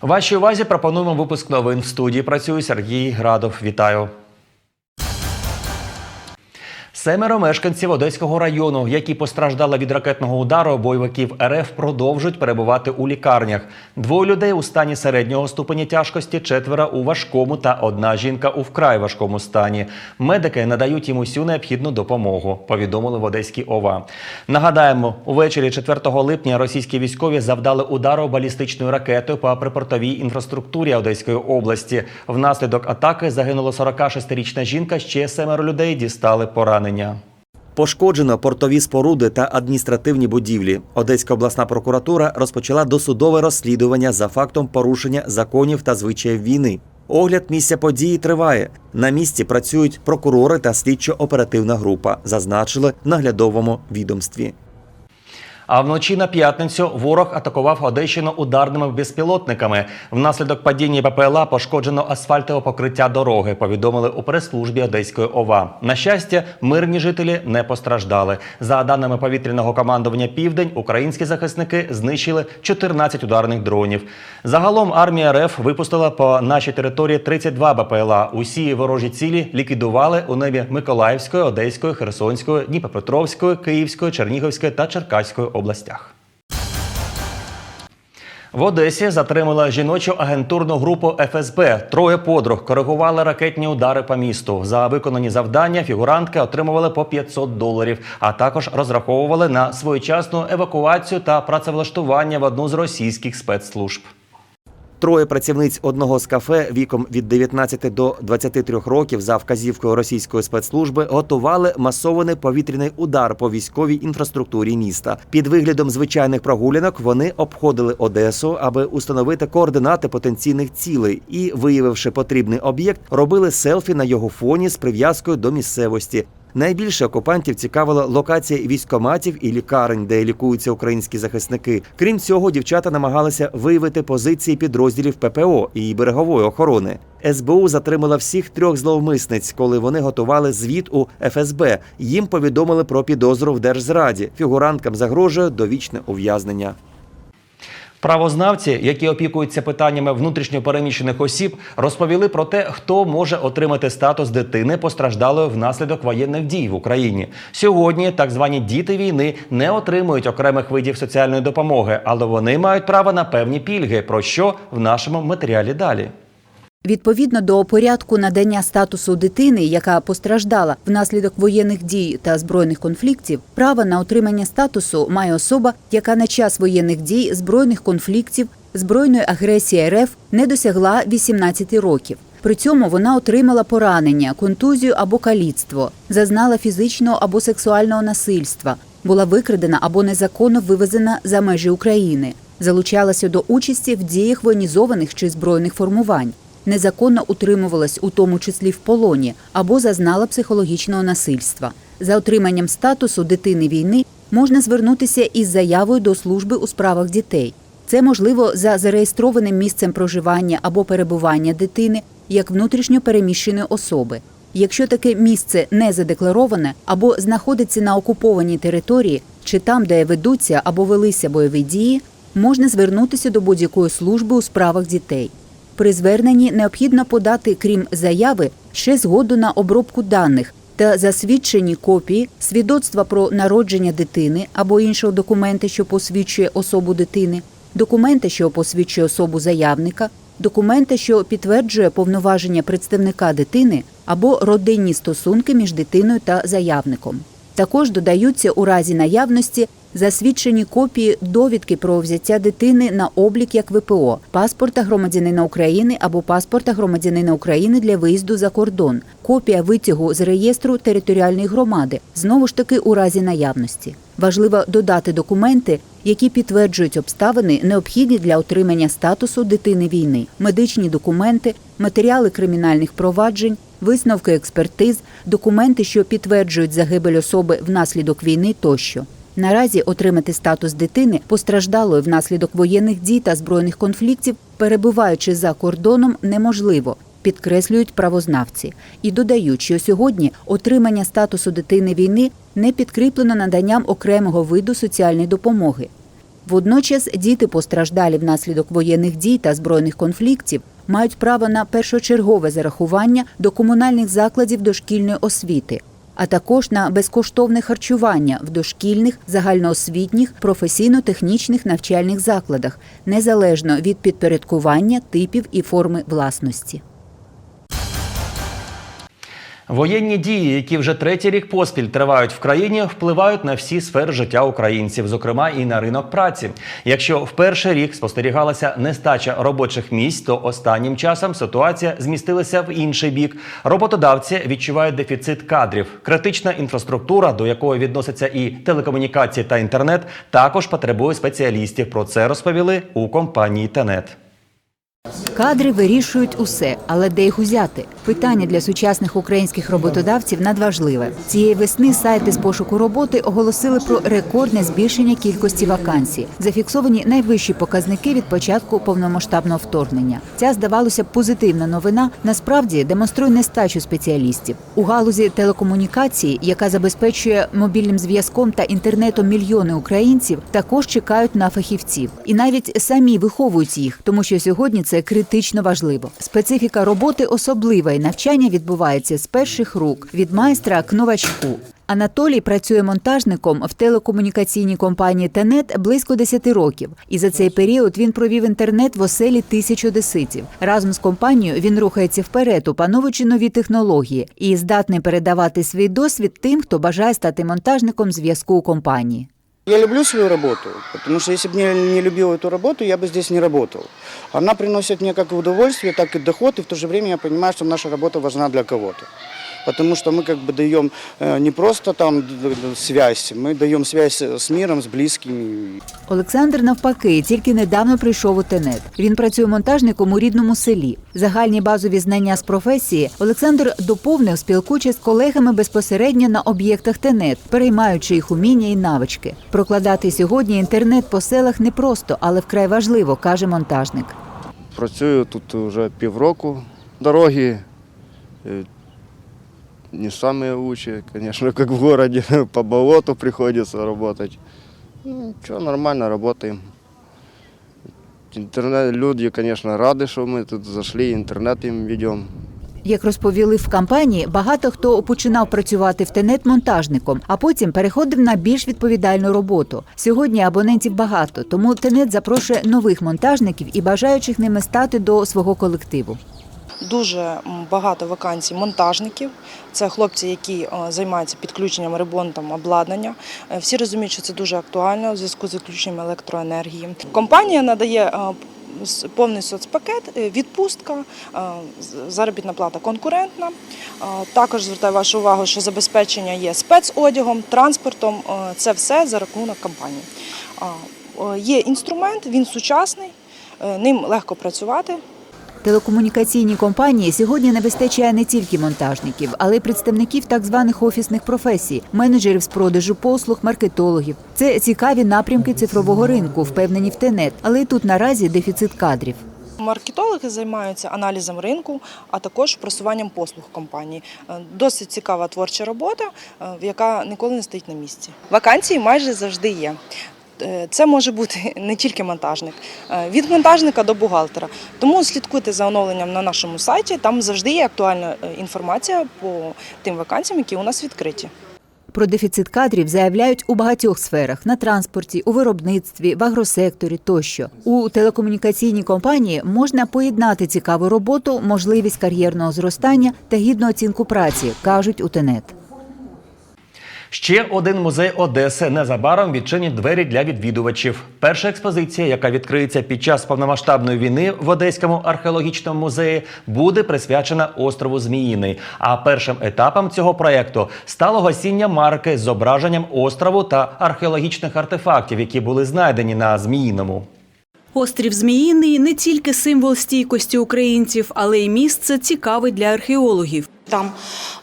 Вашій увазі пропонуємо випуск новин в студії. Працює Сергій Градов. Вітаю. Семеро мешканців Одеського району, які постраждали від ракетного удару бойовиків РФ, продовжують перебувати у лікарнях. Двоє людей у стані середнього ступеня тяжкості, четверо у важкому та одна жінка у вкрай важкому стані. Медики надають їм усю необхідну допомогу. Повідомили в Одеській ОВА. Нагадаємо, увечері 4 липня російські військові завдали удару балістичною ракетою по припортовій інфраструктурі Одеської області. Внаслідок атаки загинула 46-річна жінка. Ще семеро людей дістали поранення. Пошкоджено портові споруди та адміністративні будівлі. Одеська обласна прокуратура розпочала досудове розслідування за фактом порушення законів та звичаїв війни. Огляд місця події триває. На місці працюють прокурори та слідчо-оперативна група, зазначили в наглядовому відомстві. А вночі на п'ятницю ворог атакував Одещину ударними безпілотниками. Внаслідок падіння БПЛА пошкоджено асфальтове покриття дороги. Повідомили у прес-службі Одеської ОВА. На щастя, мирні жителі не постраждали. За даними повітряного командування Південь, українські захисники знищили 14 ударних дронів. Загалом армія РФ випустила по нашій території 32 БПЛА. Усі ворожі цілі ліквідували у небі Миколаївської, Одеської, Херсонської, Дніпропетровської, Київської, Чернігівської та Черкаської областях. В Одесі затримала жіночу агентурну групу ФСБ. Троє подруг коригували ракетні удари по місту. За виконані завдання фігурантки отримували по 500 доларів, а також розраховували на своєчасну евакуацію та працевлаштування в одну з російських спецслужб. Троє працівниць одного з кафе віком від 19 до 23 років за вказівкою російської спецслужби готували масований повітряний удар по військовій інфраструктурі міста. Під виглядом звичайних прогулянок вони обходили Одесу, аби установити координати потенційних цілей і, виявивши потрібний об'єкт, робили селфі на його фоні з прив'язкою до місцевості. Найбільше окупантів цікавила локація військоматів і лікарень, де лікуються українські захисники. Крім цього, дівчата намагалися виявити позиції підрозділів ППО і берегової охорони. СБУ затримала всіх трьох зловмисниць, коли вони готували звіт у ФСБ. Їм повідомили про підозру в держзраді. Фігуранткам загрожує довічне ув'язнення. Правознавці, які опікуються питаннями внутрішньопереміщених осіб, розповіли про те, хто може отримати статус дитини постраждалої внаслідок воєнних дій в Україні. Сьогодні так звані діти війни не отримують окремих видів соціальної допомоги, але вони мають право на певні пільги. Про що в нашому матеріалі далі. Відповідно до порядку надання статусу дитини, яка постраждала внаслідок воєнних дій та збройних конфліктів, право на отримання статусу має особа, яка на час воєнних дій, збройних конфліктів, збройної агресії РФ не досягла 18 років. При цьому вона отримала поранення, контузію або каліцтво, зазнала фізичного або сексуального насильства, була викрадена або незаконно вивезена за межі України, залучалася до участі в діях воєнізованих чи збройних формувань незаконно утримувалась у тому числі в полоні або зазнала психологічного насильства. За отриманням статусу дитини війни можна звернутися із заявою до служби у справах дітей. Це можливо за зареєстрованим місцем проживання або перебування дитини як внутрішньо переміщеної особи. Якщо таке місце не задеклароване або знаходиться на окупованій території, чи там, де ведуться або велися бойові дії, можна звернутися до будь-якої служби у справах дітей. При зверненні необхідно подати, крім заяви, ще згоду на обробку даних та засвідчені копії свідоцтва про народження дитини або іншого документа, що посвідчує особу дитини, документа, що посвідчує особу заявника, документа, що підтверджує повноваження представника дитини або родинні стосунки між дитиною та заявником. Також додаються у разі наявності засвідчені копії довідки про взяття дитини на облік як ВПО, паспорта громадянина України або паспорта громадянина України для виїзду за кордон, копія витягу з реєстру територіальної громади, знову ж таки у разі наявності. Важливо додати документи, які підтверджують обставини, необхідні для отримання статусу дитини війни, медичні документи, матеріали кримінальних проваджень, висновки експертиз, документи, що підтверджують загибель особи внаслідок війни тощо. Наразі отримати статус дитини постраждалої внаслідок воєнних дій та збройних конфліктів, перебуваючи за кордоном, неможливо. Підкреслюють правознавці і додають, що сьогодні отримання статусу дитини війни не підкріплено наданням окремого виду соціальної допомоги. Водночас діти, постраждалі внаслідок воєнних дій та збройних конфліктів, мають право на першочергове зарахування до комунальних закладів дошкільної освіти, а також на безкоштовне харчування в дошкільних, загальноосвітніх, професійно-технічних навчальних закладах, незалежно від підпорядкування типів і форми власності. Воєнні дії, які вже третій рік поспіль тривають в країні, впливають на всі сфери життя українців, зокрема і на ринок праці. Якщо в перший рік спостерігалася нестача робочих місць, то останнім часом ситуація змістилася в інший бік. Роботодавці відчувають дефіцит кадрів. Критична інфраструктура, до якої відносяться і телекомунікації та інтернет, також потребує спеціалістів. Про це розповіли у компанії Тенет. Кадри вирішують усе, але де їх узяти? Питання для сучасних українських роботодавців надважливе. Цієї весни сайти з пошуку роботи оголосили про рекордне збільшення кількості вакансій. Зафіксовані найвищі показники від початку повномасштабного вторгнення. Ця здавалося позитивна новина. Насправді демонструє нестачу спеціалістів у галузі телекомунікації, яка забезпечує мобільним зв'язком та інтернетом мільйони українців. Також чекають на фахівців і навіть самі виховують їх, тому що сьогодні це критично важливо. Специфіка роботи особлива, і навчання відбувається з перших рук від майстра к новачку. Анатолій працює монтажником в телекомунікаційній компанії Тенет близько 10 років. І за цей період він провів інтернет в оселі тисяч одеситів. Разом з компанією він рухається вперед, опановуючи нові технології і здатний передавати свій досвід тим, хто бажає стати монтажником зв'язку у компанії. Я люблю свою работу, потому что если бы я не любил эту работу, я бы здесь не работал. Она приносит мне как удовольствие, так и доход, и в то же время я понимаю, что наша работа важна для кого-то. Потому что мы как бы даем э, не просто там д- д- связь, мы даем связь с миром, с близкими. Олександр навпаки тільки недавно прийшов у тенет. Він працює монтажником у рідному селі. Загальні базові знання з професії Олександр доповнив, спілкуючись з колегами безпосередньо на об'єктах тенет, переймаючи їх уміння і навички. Прокладати сьогодні інтернет по селах непросто, але вкрай важливо, каже монтажник. Працюю тут вже півроку. Дороги е, не самые лучшие, конечно, как в городе. По болоту приходится работать. Ну, ничего, нормально работаем. Интернет, люди, конечно, рады, что мы тут зашли, интернет им ведем. Як розповіли в компанії, багато хто починав працювати в тенет монтажником, а потім переходив на більш відповідальну роботу. Сьогодні абонентів багато, тому тенет запрошує нових монтажників і бажаючих ними стати до свого колективу. Дуже багато вакансій монтажників. Це хлопці, які е, займаються підключенням, ремонтом обладнання. Е, Всі розуміють, що це дуже актуально у зв'язку з відключенням електроенергії. Компанія надає е, повний соцпакет, відпустка, заробітна плата конкурентна. Також звертаю вашу увагу, що забезпечення є спецодягом, транспортом. Це все за рахунок компанії. Є інструмент, він сучасний, ним легко працювати. Телекомунікаційні компанії сьогодні не вистачає не тільки монтажників, але й представників так званих офісних професій, менеджерів з продажу послуг, маркетологів. Це цікаві напрямки цифрового ринку, впевнені в тенет, але й тут наразі дефіцит кадрів. Маркетологи займаються аналізом ринку, а також просуванням послуг компанії. Е, Досить цікава творча робота, е, яка ніколи не стоїть на місці. Вакансії майже завжди є. Е, Це може бути не тільки монтажник, е, від монтажника до бухгалтера. Тому слідкуйте за оновленням на нашому сайті. Там завжди є актуальна е, інформація по тим вакансіям, які у нас відкриті. Про дефіцит кадрів заявляють у багатьох сферах на транспорті, у виробництві, в агросекторі тощо. У телекомунікаційній компанії можна поєднати цікаву роботу, можливість кар'єрного зростання та гідну оцінку праці, кажуть у тенет. Ще один музей Одеси незабаром відчинить двері для відвідувачів. Перша експозиція, яка відкриється під час повномасштабної війни в Одеському археологічному музеї, буде присвячена острову Зміїний. А першим етапом цього проєкту стало гасіння марки з зображенням острову та археологічних артефактів, які були знайдені на Зміїному. Острів Зміїний не тільки символ стійкості українців, але й місце цікаве для археологів. Там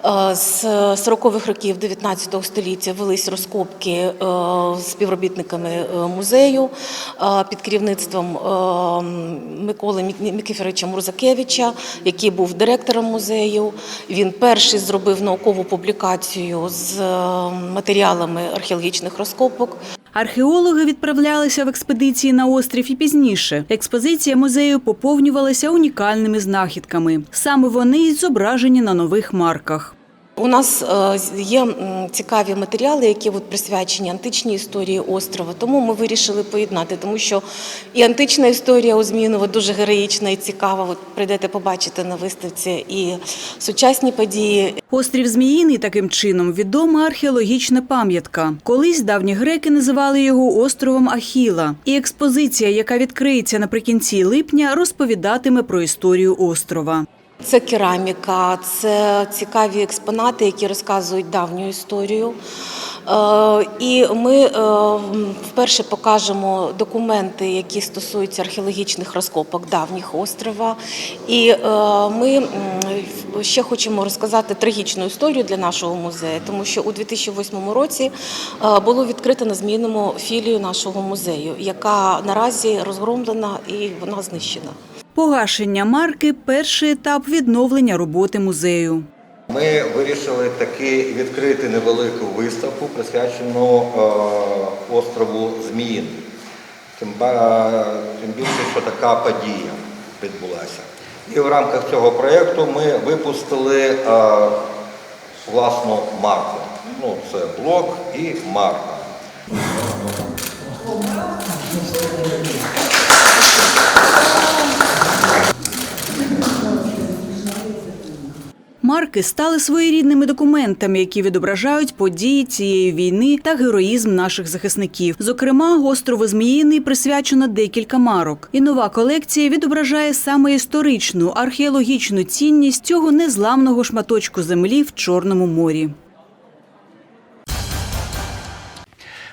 е, з 40-х років 19 століття велись розкопки е, співробітниками е, музею під керівництвом Миколи Мік- Микифоровича Мурзакевича, який був директором музею. Він перший зробив наукову публікацію з матеріалами археологічних розкопок. Археологи відправлялися в експедиції на острів і пізніше. Експозиція музею поповнювалася унікальними знахідками. Саме вони й зображені на нових марках. У нас е, є цікаві матеріали, які от присвячені античній історії острова. Тому ми вирішили поєднати, тому що і антична історія у Зміїново дуже героїчна і цікава. От прийдете побачити на виставці і сучасні події. Острів Зміїний таким чином відома археологічна пам'ятка. Колись давні греки називали його островом Ахіла. І експозиція, яка відкриється наприкінці липня, розповідатиме про історію острова. Це кераміка, це цікаві експонати, які розказують давню історію. Е, І ми е, вперше покажемо документи, які стосуються археологічних розкопок давніх острова. І е, ми ще хочемо розказати трагічну історію для нашого музею, тому що у 2008 році було відкрито на змінному філію нашого музею, яка наразі розгромлена і вона знищена. Погашення марки перший етап відновлення роботи музею. Ми вирішили таки відкрити невелику виставку, присвячену е, острову Зміїн. Тим, більше, що така подія відбулася. І в рамках цього проєкту ми випустили е, власну марку. Ну, це блок і марка. Марки стали своєрідними документами, які відображають події цієї війни та героїзм наших захисників. Зокрема, острову Зміїний присвячено декілька марок. І нова колекція відображає саме історичну археологічну цінність цього незламного шматочку землі в Чорному морі.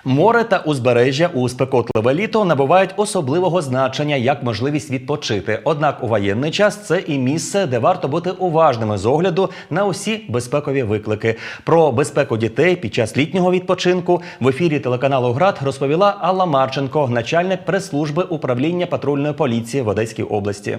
Море та узбережжя у спекотливе літо набувають особливого значення як можливість відпочити. Однак у воєнний час це і місце, де варто бути уважними з огляду на усі безпекові виклики. Про безпеку дітей під час літнього відпочинку в ефірі телеканалу ГРАД розповіла Алла Марченко, начальник прес-служби управління патрульної поліції в Одеській області.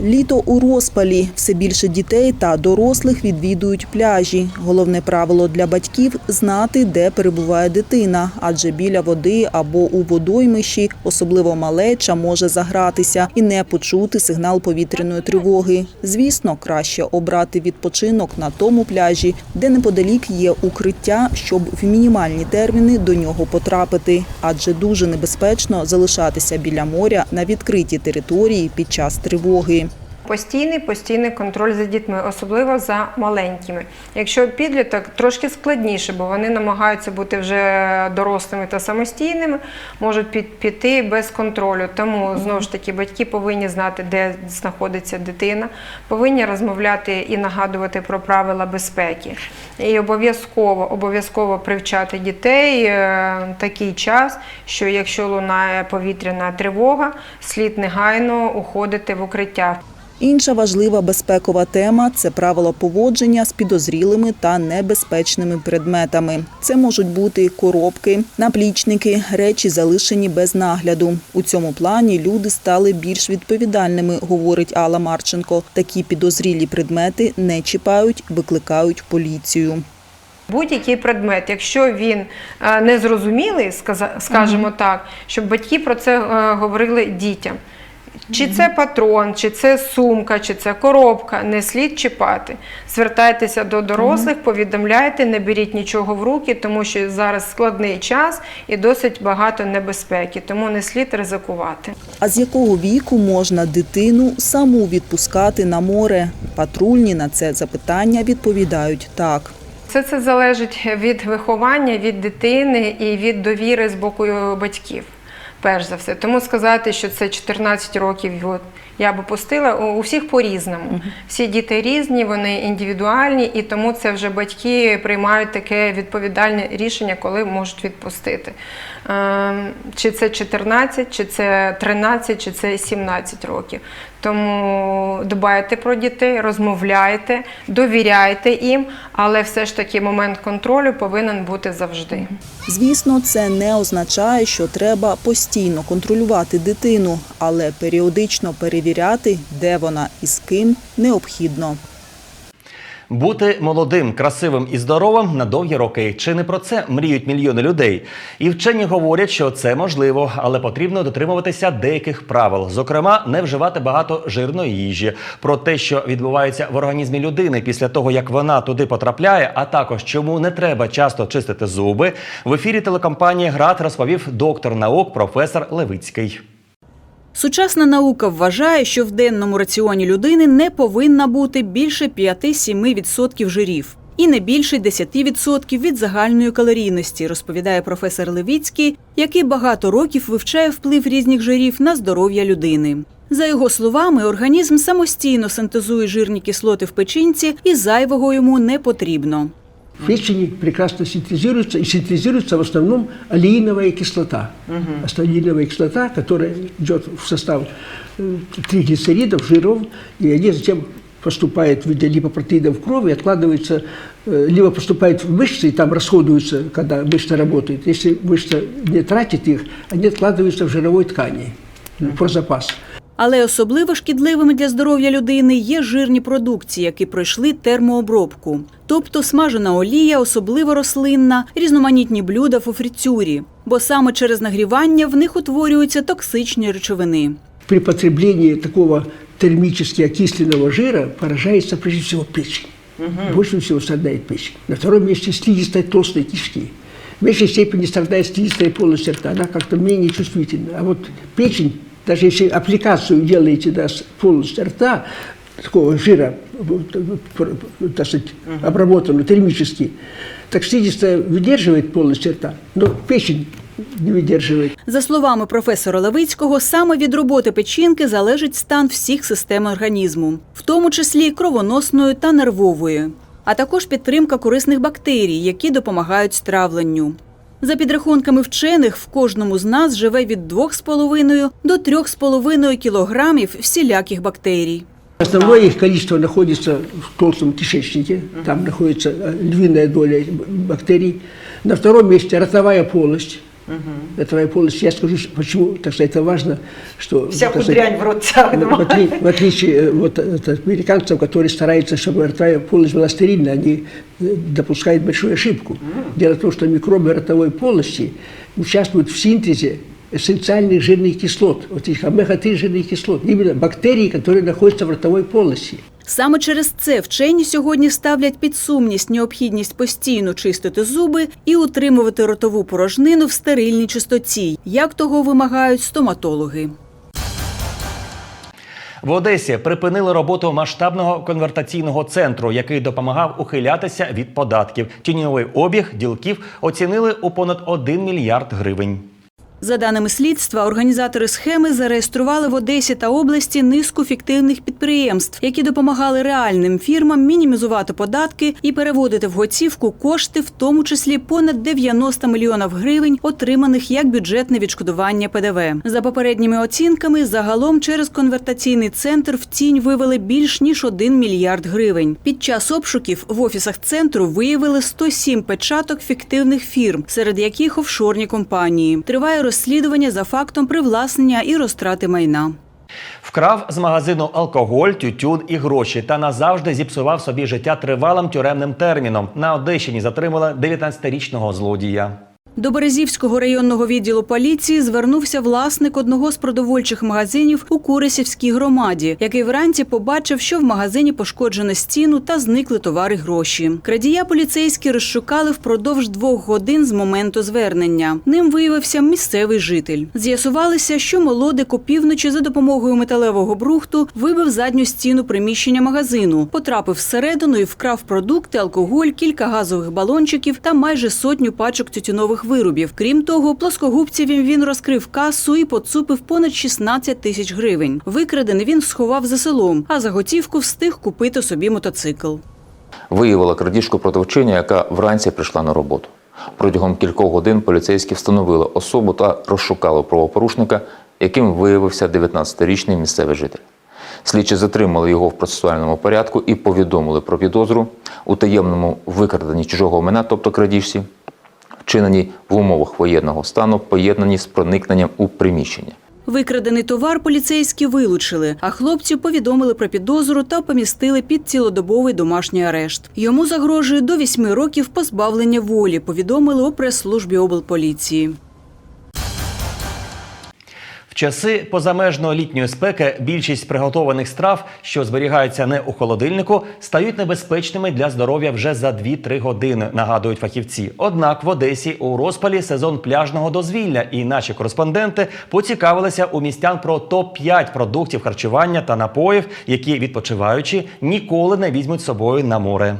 Літо у розпалі. Все більше дітей та дорослих відвідують пляжі. Головне правило для батьків знати, де перебуває дитина, адже біля води або у водоймищі особливо малеча може загратися і не почути сигнал повітряної тривоги. Звісно, краще обрати відпочинок на тому пляжі, де неподалік є укриття, щоб в мінімальні терміни до нього потрапити, адже дуже небезпечно залишатися біля моря на відкритій території під час тривоги. Постійний постійний контроль за дітьми, особливо за маленькими. Якщо підліток трошки складніше, бо вони намагаються бути вже дорослими та самостійними, можуть під- піти без контролю. Тому знову ж таки батьки повинні знати, де знаходиться дитина, повинні розмовляти і нагадувати про правила безпеки. І обов'язково обов'язково привчати дітей е, такий час, що якщо лунає повітряна тривога, слід негайно уходити в укриття. Інша важлива безпекова тема це правила поводження з підозрілими та небезпечними предметами. Це можуть бути коробки, наплічники, речі, залишені без нагляду. У цьому плані люди стали більш відповідальними, говорить Алла Марченко. Такі підозрілі предмети не чіпають, викликають поліцію. Будь-який предмет, якщо він е, незрозумілий, сказа- скажімо так, щоб батьки про це е, говорили дітям. Чи це патрон, чи це сумка, чи це коробка, не слід чіпати. Звертайтеся до дорослих, повідомляйте, не беріть нічого в руки, тому що зараз складний час і досить багато небезпеки, тому не слід ризикувати. А з якого віку можна дитину саму відпускати на море? Патрульні на це запитання відповідають так. Все це залежить від виховання, від дитини і від довіри з боку батьків. Перш за все, тому сказати, що це 14 років, от я би пустила у у всіх по-різному. Всі діти різні, вони індивідуальні, і тому це вже батьки приймають таке відповідальне рішення, коли можуть відпустити. Ем, Чи це 14, чи це 13, чи це 17 років. Тому дбайте про дітей, розмовляйте, довіряйте їм, але все ж таки момент контролю повинен бути завжди. Звісно, це не означає, що треба постійно контролювати дитину, але періодично перевіряти, де вона і з ким, необхідно. Бути молодим, красивим і здоровим на довгі роки. Чи не про це мріють мільйони людей? І вчені говорять, що це можливо, але потрібно дотримуватися деяких правил. Зокрема, не вживати багато жирної їжі. Про те, що відбувається в організмі людини після того, як вона туди потрапляє, а також чому не треба часто чистити зуби. В ефірі телекомпанії ГРАД розповів доктор наук професор Левицький. Сучасна наука вважає, що в денному раціоні людини не повинна бути більше 5-7% жирів. І не більше 10% від загальної калорійності, розповідає професор Левіцький, який багато років вивчає вплив різних жирів на здоров'я людини. За його словами, організм самостійно синтезує жирні кислоти в печінці і зайвого йому не потрібно. В печени прекрасно синтезируется, и синтезируется в основном алииновая кислота. Алииновая кислота, которая идет в состав э, триглицеридов, жиров, и они затем поступают в виде липопротеидов в кровь и откладываются, э, либо поступают в мышцы, и там расходуются, когда мышца работает. Если мышца не тратит их, они откладываются в жировой ткани ну, про запас. Але особливо шкідливими для здоров'я людини є жирні продукції, які пройшли термообробку. Тобто смажена олія, особливо рослинна, різноманітні блюда в фритюрі. Бо саме через нагрівання в них утворюються токсичні речовини. При потреблении такого термически окисленного жира поражается прежде всего печень. Больше всего страдает печень. На втором месте слизистая толстые кишки. В меньшей степени страдает слизистая полость рта, она как-то менее чувствительна. А вот печень, даже если аппликацию делаете на с- полость рта, такого жира, так сказать, обработанного термически, так слизистая выдерживает полость рта, но печень не выдерживает. За словами професора Левицького, саме від роботи печінки залежить стан всіх систем організму, в тому числі кровоносної та нервової, а також підтримка корисних бактерій, які допомагають стравленню. За підрахунками вчених, в кожному з нас живе від 2,5 до 3,5 кілограмів всіляких бактерій. Основное их количество находится в толстом кишечнике, там находится э, львиная доля бактерий. На втором месте ротовая полость. Ротовая полость, я скажу, что- почему, так сказать, это важно, что... так сказать, в рот тягнемо. в, отли- в отличие э, вот, от американцев, которые стараются, чтобы ротовая полость была стерильна, они э, допускают большую ошибку. Дело в том, что микробы ротовой полости участвуют в синтезе эссенциальных жирных кислот, вот этих омега-3 жирных кислот, именно бактерии, которые находятся в ротовой полости. Саме через це вчені сьогодні ставлять під сумність необхідність постійно чистити зуби і утримувати ротову порожнину в стерильній чистоті, як того вимагають стоматологи. В Одесі припинили роботу масштабного конвертаційного центру, який допомагав ухилятися від податків. Тіньовий обіг ділків оцінили у понад 1 мільярд гривень. За даними слідства, організатори схеми зареєстрували в Одесі та області низку фіктивних підприємств, які допомагали реальним фірмам мінімізувати податки і переводити в готівку кошти, в тому числі понад 90 мільйонів гривень, отриманих як бюджетне відшкодування ПДВ. За попередніми оцінками, загалом через конвертаційний центр в тінь вивели більш ніж 1 мільярд гривень. Під час обшуків в офісах центру виявили 107 печаток фіктивних фірм, серед яких офшорні компанії. Триває розслідування за фактом привласнення і розтрати майна. Вкрав з магазину алкоголь, тютюн і гроші та назавжди зіпсував собі життя тривалим тюремним терміном. На Одещині затримали 19-річного злодія. До Березівського районного відділу поліції звернувся власник одного з продовольчих магазинів у Курисівській громаді, який вранці побачив, що в магазині пошкоджено стіну та зникли товари гроші. Крадія поліцейські розшукали впродовж двох годин з моменту звернення. Ним виявився місцевий житель. З'ясувалося, що молодик опівночі за допомогою металевого брухту вибив задню стіну приміщення магазину, потрапив всередину і вкрав продукти, алкоголь, кілька газових балончиків та майже сотню пачок тютюнових виробів. Крім того, плоскогубцеві він розкрив касу і поцупив понад 16 тисяч гривень. Викрадений він сховав за селом, а за готівку встиг купити собі мотоцикл. Виявила крадіжку продавчиня, яка вранці прийшла на роботу. Протягом кількох годин поліцейські встановили особу та розшукали правопорушника, яким виявився 19-річний місцевий житель. Слідчі затримали його в процесуальному порядку і повідомили про підозру у таємному викраденні чужого майна, тобто крадіжці, вчинені в умовах воєнного стану, поєднані з проникненням у приміщення. Викрадений товар поліцейські вилучили, а хлопцю повідомили про підозру та помістили під цілодобовий домашній арешт. Йому загрожує до вісьми років позбавлення волі, повідомили у прес-службі облполіції. Часи позамежної літньої спеки більшість приготованих страв, що зберігаються не у холодильнику, стають небезпечними для здоров'я вже за 2-3 години, нагадують фахівці. Однак в Одесі у розпалі сезон пляжного дозвілля, і наші кореспонденти поцікавилися у містян про топ-5 продуктів харчування та напоїв, які відпочиваючи ніколи не візьмуть з собою на море.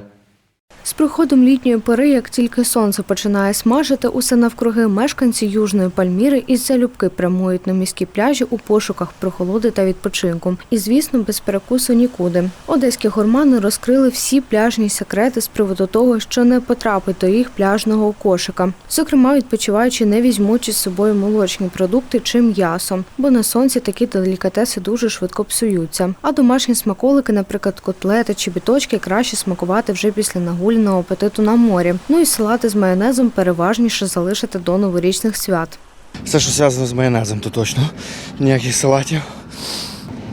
З приходом літньої пори, як тільки сонце починає смажити, усе навкруги мешканці Южної Пальміри із залюбки прямують на міські пляжі у пошуках прохолоди та відпочинку. І, звісно, без перекусу нікуди. Одеські гурмани розкрили всі пляжні секрети з приводу того, що не потрапить до їх пляжного кошика. Зокрема, відпочиваючи не візьмуть із собою молочні продукти чи м'ясо, бо на сонці такі делікатеси дуже швидко псуються. А домашні смаколики, наприклад, котлети чи біточки, краще смакувати вже після нагуль сильного апетиту на морі. Ну і салати з майонезом переважніше залишити до новорічних свят. Все, що зв'язано з майонезом, то точно. Ніяких салатів.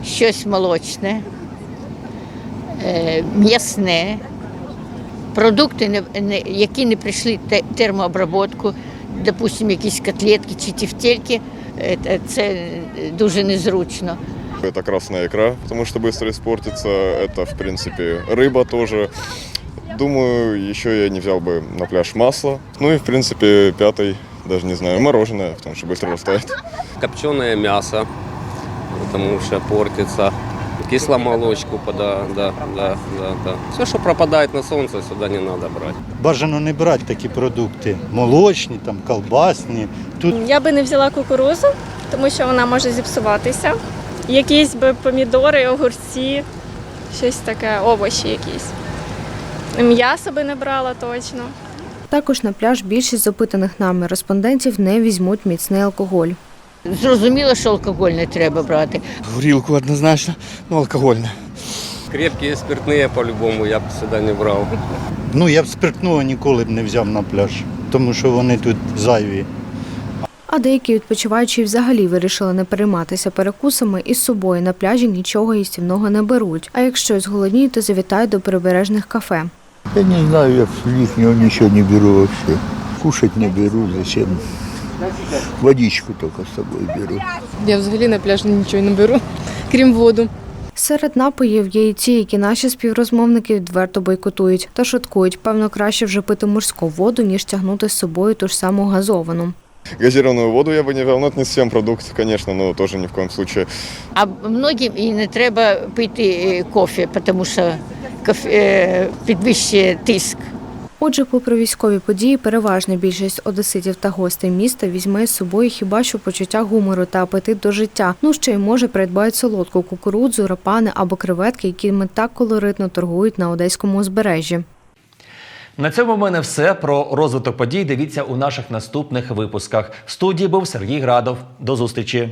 щось молочне, е, м'ясне, продукти, не- не- які не пройшли те- термообробку, допустимо, якісь котлетки чи тівтельки, е, те- це дуже незручно. Это красная икра, потому что быстро испортится. Это, в принципе, рыба тоже. Думаю, еще я не взял бы на пляж масло. Ну и, в принципе, пятый, даже не знаю, мороженое, потому что быстро растает. Копченое мясо, потому что портится. Кисломолочку, да, да, да, да, да. Все, что пропадает на солнце, сюда не надо брать. Бажано не брати такі продукти. Молочні, там, колбасні. Тут Я би не взяла кукурузу, тому що вона може зіпсуватися. Якісь би помідори, огурці, щось таке, овочі якісь. М'ясо би не брала точно. Також на пляж більшість запитаних нами респондентів не візьмуть міцний алкоголь. Зрозуміло, що алкоголь не треба брати. Горілку однозначно, ну алкогольне. Крепкие спиртные по-любому я бы сюда не брал. ну я б спиртного ніколи б не взяв на пляж, тому що вони тут зайві. А деякі відпочиваючі взагалі вирішили не перейматися перекусами і з собою на пляжі нічого їстівного не беруть. А якщо зголодніють, то завітають до прибережних кафе. Я не знаю, я лишнего ничего не беру вообще. Кушать не беру, зачем? Водичку только с собой беру. Я взагалі на пляж нічого не беру, крім воду. Серед напоїв є і ті, які наші співрозмовники відверто бойкотують та шуткують. Певно, краще вже пити морську воду, ніж тягнути з собою ту ж саму газовану. Газированную воду я бы не но это не совсем продукт, конечно, но тоже ни в коем случае. А многим і не треба пити е, кофе, тому що кофе е, підвищує тиск. Отже, попри військові події, переважна більшість одеситів та гостей міста візьме з собою хіба що почуття гумору та апетит до життя. Ну ще й може придбають солодку кукурудзу, рапани або креветки, якими так колоритно торгують на одеському узбережжі. На цьому в мене все про розвиток подій. Дивіться у наших наступних випусках. В студії був Сергій Градов. До зустрічі.